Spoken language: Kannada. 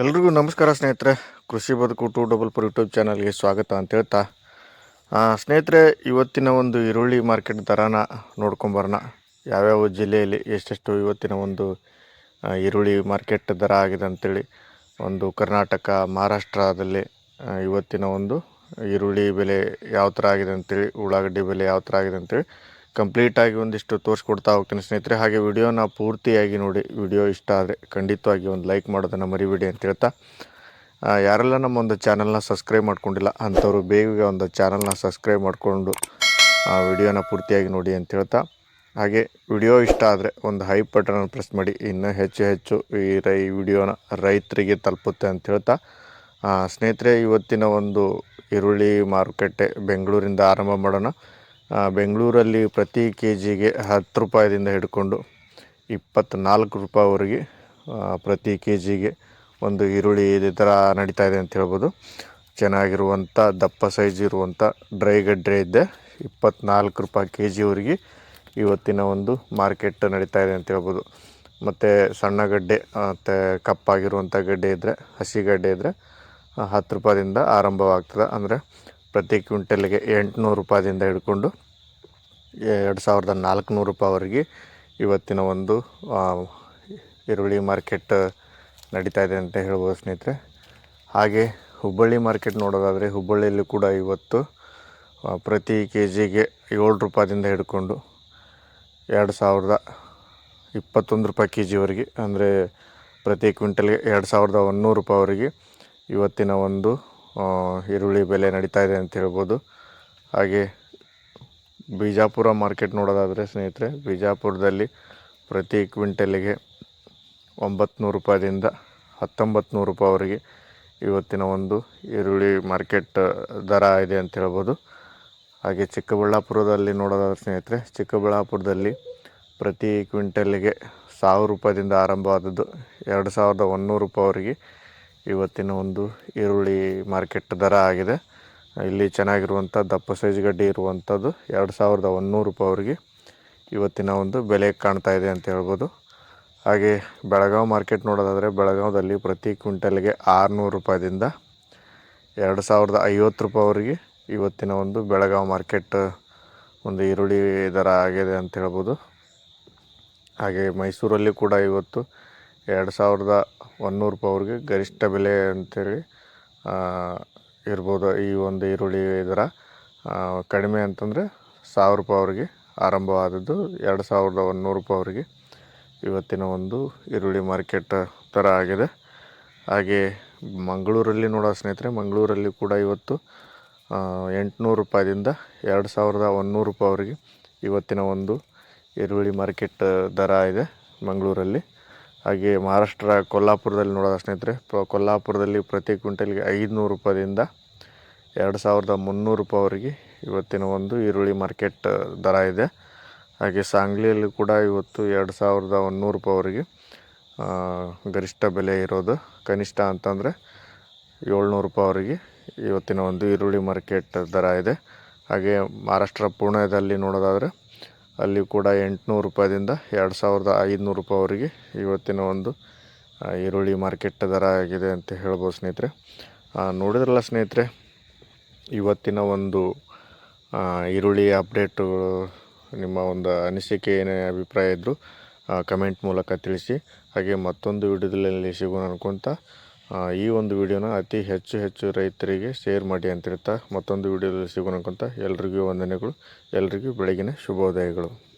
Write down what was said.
ಎಲ್ರಿಗೂ ನಮಸ್ಕಾರ ಸ್ನೇಹಿತರೆ. ಕೃಷಿ ಬದುಕು ಟು ಡಬಲ್ ಫೋರ್ ಯೂಟ್ಯೂಬ್ ಚಾನಲ್ಗೆ ಸ್ವಾಗತ ಅಂತ ಹೇಳ್ತಾ. ಸ್ನೇಹಿತರೆ, ಇವತ್ತಿನ ಒಂದು ಈರುಳ್ಳಿ ಮಾರ್ಕೆಟ್ ದರನ ನೋಡ್ಕೊಂಬರೋಣ ಯಾವ್ಯಾವ ಜಿಲ್ಲೆಯಲ್ಲಿ ಎಷ್ಟೆಷ್ಟು ಇವತ್ತಿನ ಒಂದು ಈರುಳ್ಳಿ ಮಾರ್ಕೆಟ್ ದರ ಆಗಿದೆ ಅಂತೇಳಿ. ಒಂದು ಕರ್ನಾಟಕ, ಮಹಾರಾಷ್ಟ್ರದಲ್ಲಿ ಇವತ್ತಿನ ಒಂದು ಈರುಳ್ಳಿ ಬೆಲೆ ಯಾವ ಥರ ಆಗಿದೆ ಅಂತೇಳಿ, ಉಳ್ಳಾಗಡ್ಡಿ ಬೆಲೆ ಯಾವ ಥರ ಆಗಿದೆ ಅಂತೇಳಿ ಕಂಪ್ಲೀಟಾಗಿ ಒಂದಿಷ್ಟು ತೋರಿಸ್ಕೊಡ್ತಾ ಹೋಗ್ತೀನಿ ಸ್ನೇಹಿತರೆ. ಹಾಗೆ ವಿಡಿಯೋನ ಪೂರ್ತಿಯಾಗಿ ನೋಡಿ. ವಿಡಿಯೋ ಇಷ್ಟ ಆದರೆ ಖಂಡಿತವಾಗಿ ಒಂದು ಲೈಕ್ ಮಾಡೋದನ್ನು ಮರಿಬೇಡಿ ಅಂತ ಹೇಳ್ತಾ. ಆ, ಯಾರೆಲ್ಲ ನಮ್ಮ ಒಂದು ಚಾನಲ್ನ ಸಬ್ಸ್ಕ್ರೈಬ್ ಮಾಡ್ಕೊಂಡಿಲ್ಲ ಅಂಥವ್ರು ಬೇಗ ಒಂದು ಚಾನಲ್ನ ಸಬ್ಸ್ಕ್ರೈಬ್ ಮಾಡಿಕೊಂಡು ವಿಡಿಯೋನ ಪೂರ್ತಿಯಾಗಿ ನೋಡಿ ಅಂತ ಹೇಳ್ತಾ. ಹಾಗೆ ವಿಡಿಯೋ ಇಷ್ಟ ಆದರೆ ಒಂದು ಹೈ ಬಟನ್ ಪ್ರೆಸ್ ಮಾಡಿ. ಇನ್ನೂ ಹೆಚ್ಚು ಹೆಚ್ಚು ಈ ರೈ ವಿಡಿಯೋನ ರೈತರಿಗೆ ತಲುಪುತ್ತೆ ಅಂತ ಹೇಳ್ತಾ. ಆ, ಸ್ನೇಹಿತರೆ ಇವತ್ತಿನ ಒಂದು ಈರುಳ್ಳಿ ಮಾರುಕಟ್ಟೆ ಬೆಂಗಳೂರಿಂದ ಆರಂಭ ಮಾಡೋಣ. ಆ, ಬೆಂಗಳೂರಲ್ಲಿ ಪ್ರತಿ ಕೆ ಜಿಗೆ ಹತ್ತು ರೂಪಾಯಿದಿಂದ ಹಿಡ್ಕೊಂಡು ಇಪ್ಪತ್ತ್ನಾಲ್ಕು ರೂಪಾಯಿವರೆಗೆ ಪ್ರತಿ ಕೆ ಜಿಗೆ ಒಂದು ಈರುಳ್ಳಿ ಇದೇ ಥರ ನಡೀತಾ ಇದೆ ಅಂತ ಹೇಳ್ಬೋದು. ಚೆನ್ನಾಗಿರುವಂಥ, ದಪ್ಪ ಸೈಜ್ ಇರುವಂಥ ಡ್ರೈ ಗಡ್ಡೆ ಇದ್ದೆ ಇಪ್ಪತ್ತ್ನಾಲ್ಕು ರೂಪಾಯಿ ಕೆ ಜಿವರೆಗೆ ಇವತ್ತಿನ ಒಂದು ಮಾರ್ಕೆಟ್ ನಡೀತಾ ಇದೆ ಅಂತ ಹೇಳ್ಬೋದು. ಮತ್ತು ಸಣ್ಣ ಗಡ್ಡೆ ಮತ್ತು ಕಪ್ಪಾಗಿರುವಂಥ ಗಡ್ಡೆ ಇದ್ದರೆ ಹಸಿ ಗಡ್ಡೆ ಇದ್ದರೆ ಹತ್ತು ರೂಪಾಯಿಂದ ಆರಂಭವಾಗ್ತದೆ. ಅಂದರೆ ಪ್ರತಿ ಕ್ವಿಂಟಲ್ಗೆ ಎಂಟುನೂರು ರೂಪಾಯಿಂದ ಹಿಡ್ಕೊಂಡು ಎರಡು ಸಾವಿರದ ನಾಲ್ಕುನೂರು ರೂಪಾಯಿವರೆಗೆ ಇವತ್ತಿನ ಒಂದು ಈರುಳ್ಳಿ ಮಾರ್ಕೆಟ್ ನಡೀತಾ ಇದೆ ಅಂತ ಹೇಳ್ಬೋದು ಸ್ನೇಹಿತರೆ. ಹಾಗೆ ಹುಬ್ಬಳ್ಳಿ ಮಾರ್ಕೆಟ್ ನೋಡೋದಾದರೆ ಹುಬ್ಬಳ್ಳಿಯಲ್ಲಿ ಕೂಡ ಇವತ್ತು ಪ್ರತಿ ಕೆ ಜಿಗೆ ಏಳು ರೂಪಾಯಿಂದ ಹಿಡ್ಕೊಂಡು ಎರಡು ಸಾವಿರದ ಇಪ್ಪತ್ತೊಂದು ರೂಪಾಯಿ ಕೆ ಜಿವರೆಗೆ ಅಂದರೆ ಪ್ರತಿ ಕ್ವಿಂಟಲ್ಗೆ ಎರಡು ಸಾವಿರದ ಒನ್ನೂರು ರೂಪಾಯಿವರೆಗೆ ಇವತ್ತಿನ ಒಂದು ಈರುಳ್ಳಿ ಬೆಲೆ ನಡೀತಾ ಇದೆ ಅಂತ ಹೇಳ್ಬೋದು. ಹಾಗೆ ಬಿಜಾಪುರ ಮಾರ್ಕೆಟ್ ನೋಡೋದಾದರೆ ಸ್ನೇಹಿತರೆ, ಬಿಜಾಪುರದಲ್ಲಿ ಪ್ರತಿ ಕ್ವಿಂಟಲಿಗೆ ಒಂಬತ್ತು ನೂರು ರೂಪಾಯಿಂದ ಹತ್ತೊಂಬತ್ತು ನೂರು ರೂಪಾಯಿವರೆಗೆ ಇವತ್ತಿನ ಒಂದು ಈರುಳ್ಳಿ ಮಾರ್ಕೆಟ್ ದರ ಇದೆ ಅಂತ ಹೇಳ್ಬೋದು. ಹಾಗೆ ಚಿಕ್ಕಬಳ್ಳಾಪುರದಲ್ಲಿ ನೋಡೋದಾದ್ರೆ ಸ್ನೇಹಿತರೆ, ಚಿಕ್ಕಬಳ್ಳಾಪುರದಲ್ಲಿ ಪ್ರತಿ ಕ್ವಿಂಟಲಿಗೆ ಸಾವಿರ ರೂಪಾಯಿಂದ ಆರಂಭವಾದದ್ದು ಎರಡು ಸಾವಿರದ ಒನ್ನೂರು ರೂಪಾಯಿವರೆಗೆ ಇವತ್ತಿನ ಒಂದು ಈರುಳ್ಳಿ ಮಾರ್ಕೆಟ್ ದರ ಆಗಿದೆ. ಇಲ್ಲಿ ಚೆನ್ನಾಗಿರುವಂಥ ದಪ್ಪ ಸೈಜ್ ಗಡ್ಡೆ ಇರುವಂಥದ್ದು ಎರಡು ಸಾವಿರದ ಒಂದುನೂರು ರೂಪಾಯಿವರೆಗೆ ಇವತ್ತಿನ ಒಂದು ಬೆಲೆ ಕಾಣ್ತಾ ಇದೆ ಅಂತ ಹೇಳ್ಬೋದು. ಹಾಗೆ ಬೆಳಗಾವಿ ಮಾರ್ಕೆಟ್ ನೋಡೋದಾದರೆ ಬೆಳಗಾವದಲ್ಲಿ ಪ್ರತಿ ಕ್ವಿಂಟಲ್ಗೆ ಆರುನೂರು ರೂಪಾಯಿದಿಂದ ಎರಡು ಸಾವಿರದ ಐವತ್ತು ರೂಪಾಯಿವರೆಗೆ ಇವತ್ತಿನ ಒಂದು ಬೆಳಗಾವಿ ಮಾರ್ಕೆಟ್ ಒಂದು ಈರುಳ್ಳಿ ದರ ಆಗಿದೆ ಅಂತ ಹೇಳ್ಬೋದು. ಹಾಗೆ ಮೈಸೂರಲ್ಲಿ ಕೂಡ ಇವತ್ತು ಎರಡು ಸಾವಿರದ ಒಂದುನೂರು ರೂಪಾಯಿವರೆಗೆ ಗರಿಷ್ಠ ಬೆಲೆ ಅಂತೇಳಿ ಇರ್ಬೋದು ಈ ಒಂದು ಈರುಳ್ಳಿ ದರ ಆ, ಕಡಿಮೆ ಅಂತಂದರೆ ಸಾವಿರ ರೂಪಾಯಿ ಅವರಿಗೆ ಆರಂಭವಾದದ್ದು. ಎರಡು ಸಾವಿರದ ಒಂದುನೂರು ರೂಪಾಯಿವರೆಗೆ ಇವತ್ತಿನ ಒಂದು ಈರುಳ್ಳಿ ಮಾರ್ಕೆಟ್ ದರ ಆಗಿದೆ. ಹಾಗೆ ಮಂಗಳೂರಲ್ಲಿ ನೋಡೋ ಸ್ನೇಹಿತರೆ ಮಂಗಳೂರಲ್ಲಿ ಕೂಡ ಇವತ್ತು ಎಂಟುನೂರು ರೂಪಾಯಿಂದ ಎರಡು ಸಾವಿರದ ಒಂದುನೂರು ರೂಪಾಯಿ ಅವರಿಗೆ ಇವತ್ತಿನ ಒಂದು ಈರುಳ್ಳಿ ಮಾರ್ಕೆಟ್ ದರ ಇದೆ ಮಂಗಳೂರಲ್ಲಿ. ಹಾಗೆ ಮಹಾರಾಷ್ಟ್ರ ಕೊಲ್ಲಾಪುರದಲ್ಲಿ ನೋಡೋದ ಸ್ನೇಹಿತರೆ? ಪ್ರ- ಕೊಲ್ಲಾಪುರದಲ್ಲಿ ಪ್ರತಿ ಕ್ವಿಂಟಲ್ಗೆ ಐದುನೂರು ರೂಪಾಯಿಂದ ಎರಡು ಸಾವಿರದ ಮುನ್ನೂರು ರೂಪಾಯಿವರೆಗೆ ಇವತ್ತಿನ ಒಂದು ಈರುಳ್ಳಿ ಮಾರ್ಕೆಟ್ ದರ ಇದೆ. ಹಾಗೆ ಸಾಂಗ್ಲಿಯಲ್ಲಿ ಕೂಡ ಇವತ್ತು ಎರಡು ಸಾವಿರದ ಒಂದುನೂರು ರೂಪಾಯಿವರೆಗೆ ಗರಿಷ್ಠ ಬೆಲೆ ಇರೋದು. ಕನಿಷ್ಠ ಅಂತಂದರೆ ಏಳ್ನೂರು ರೂಪಾಯಿವರೆಗೆ ಇವತ್ತಿನ ಒಂದು ಈರುಳ್ಳಿ ಮಾರ್ಕೆಟ್ ದರ ಇದೆ. ಹಾಗೆ ಮಹಾರಾಷ್ಟ್ರ ಪುಣೆದಲ್ಲಿ ನೋಡೋದಾದರೆ ಅಲ್ಲಿ ಕೂಡ ಎಂಟುನೂರು ರೂಪಾಯಿಂದ ಎರಡು ಸಾವಿರದ ಐದುನೂರು ರೂಪಾಯಿವರೆಗೆ ಇವತ್ತಿನ ಒಂದು ಈರುಳ್ಳಿ ಮಾರ್ಕೆಟ್ ದರ ಆಗಿದೆ ಅಂತ ಹೇಳ್ಬೋದು ಸ್ನೇಹಿತರೆ. ನೋಡಿದ್ರಲ್ಲ ಸ್ನೇಹಿತರೆ, ಇವತ್ತಿನ ಒಂದು ಈರುಳ್ಳಿ ಅಪ್ಡೇಟುಗಳು ನಿಮ್ಮ ಒಂದು ಅನಿಸಿಕೆ ಏನೇ ಅಭಿಪ್ರಾಯ ಇದ್ದರೂ ಕಮೆಂಟ್ ಮೂಲಕ ತಿಳಿಸಿ. ಹಾಗೆ ಮತ್ತೊಂದು ವಿಡಿಯೋದಲ್ಲಿ ಸಿಗೋಣ ಅನ್ಕೊತ ಈ ಒಂದು ವಿಡಿಯೋನ ಅತಿ ಹೆಚ್ಚು ಹೆಚ್ಚು ರೈತರಿಗೆ ಶೇರ್ ಮಾಡಿ ಅಂತ ಹೇಳ್ತಾ ಮತ್ತೊಂದು ವಿಡಿಯೋದಲ್ಲಿ ಸಿಗೋಣ ಅಂತ ಎಲ್ರಿಗೂ ವಂದನೆಗಳು, ಎಲ್ರಿಗೂ ಬೆಳಗಿನ ಶುಭೋದಯಗಳು.